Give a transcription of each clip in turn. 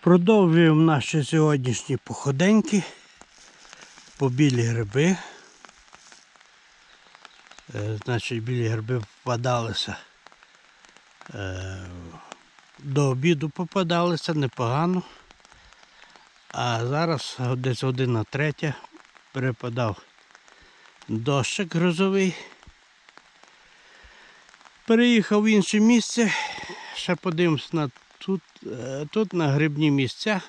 Продовжуємо наші сьогоднішні походеньки по білі гриби. Е, Значить, білі гриби попадалися. е, До обіду попадалися непогано. А зараз десь година третя перепадав дощик грозовий. Переїхав в інше місце. Ще подивимось на тут, е, тут на грибні місця.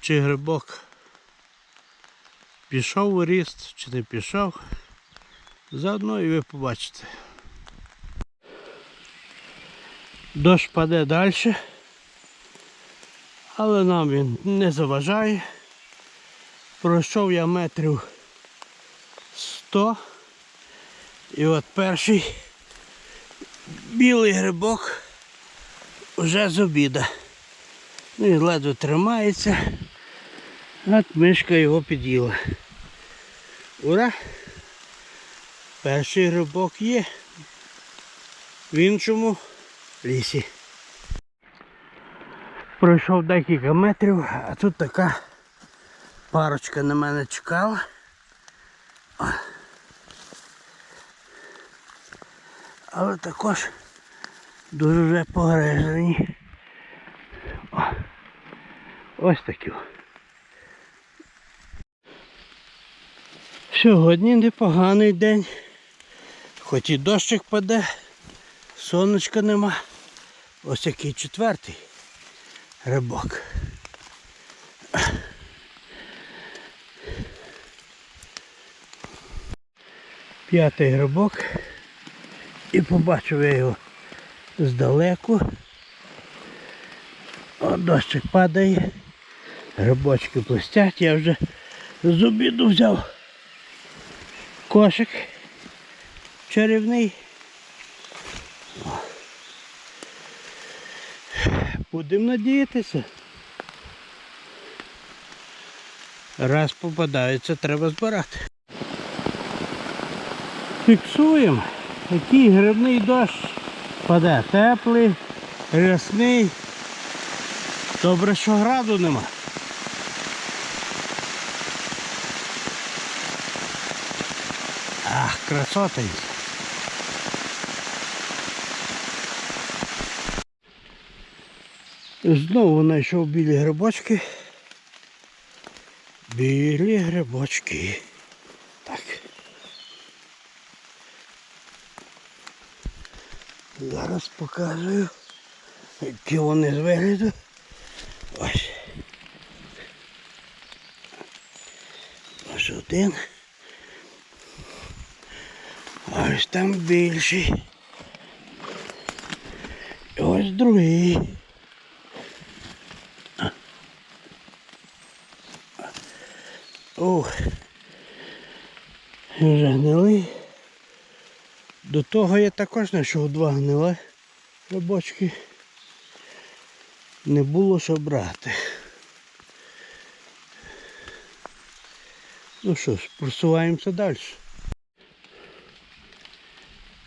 Чи грибок пішов у ріст, чи не пішов. Заодно і ви побачите. Дощ паде далі, але нам він не заважає. Пройшов я метрів 100. І от перший білий грибок вже з обіда. Ну і ледве тримається. От мишка його під'їла. Ура! Перший грибок є в іншому лісі. Пройшов декілька метрів, а тут така парочка на мене чекала. Але також дуже вже погрежені. О. Ось такі. Сьогодні непоганий день. Хоч і дощик паде, сонечка нема. Ось який четвертий рибок. П'ятий грибок. І побачив я його здалеку. О, дощик падає. Грибочки блистять. Я вже з обіду взяв кошик чарівний. Будемо надіятися. Раз попадається, треба збирати. Фіксуємо, який грибний дощ паде. Теплий, рясний. Добре, що граду нема. Ах, красота. є. Знову знайшов білі грибочки. Білі грибочки. Зараз показую, які вони з вигляду. Ось. Ось один. Ось там більший. І ось другий. Ох. Вже гнилий. До того я також знайшов два гниле рибочки. Не було що брати. Ну що ж, просуваємося далі.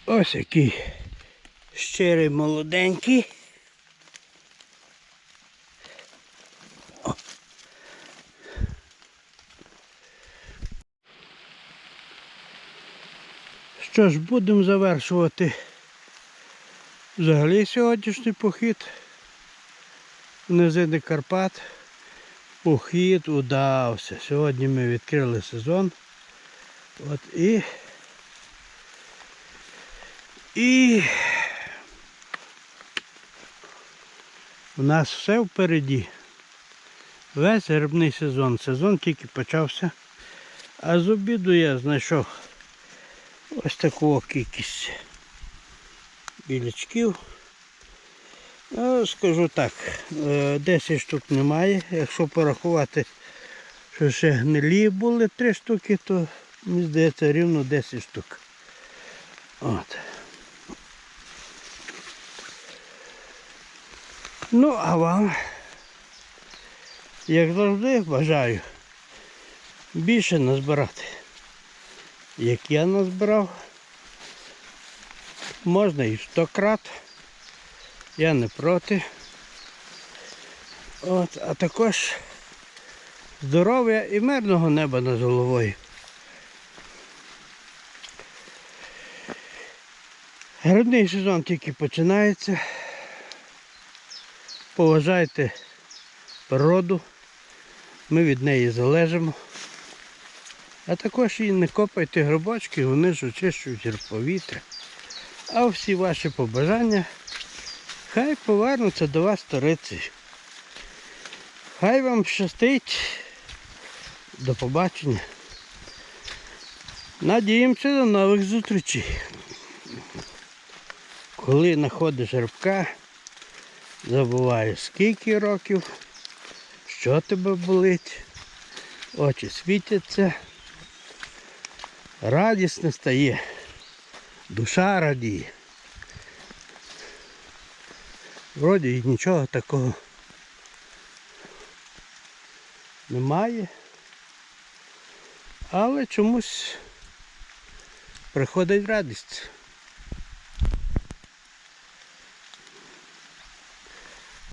Ось який щирий молоденький. Що ж, будемо завершувати взагалі сьогоднішній похід низини Карпат. Похід удався. Сьогодні ми відкрили сезон. От і і у нас все впереді. Весь грибний сезон. Сезон тільки почався. А з обіду я знайшов ось таку кількість білячків. Ну, скажу так, е, 10 штук немає. Якщо порахувати, що ще гнилі були 3 штуки, то мені здається рівно 10 штук. От. Ну, а вам, як завжди, бажаю більше назбирати. Як я назбирав, можна і сто крат. Я не проти. От, а також здоров'я і мирного неба над головою. Грудний сезон тільки починається. Поважайте природу, ми від неї залежимо. А також і не копайте грибочки, вони ж очищують повітря. А всі ваші побажання хай повернуться до вас сторицею. Хай вам щастить. До побачення. Надіємося до нових зустрічей. Коли знаходиш рибка, забуваєш скільки років, що тебе болить, очі світяться, радісно стає, душа радіє. Вроді і нічого такого немає. Але чомусь приходить радість.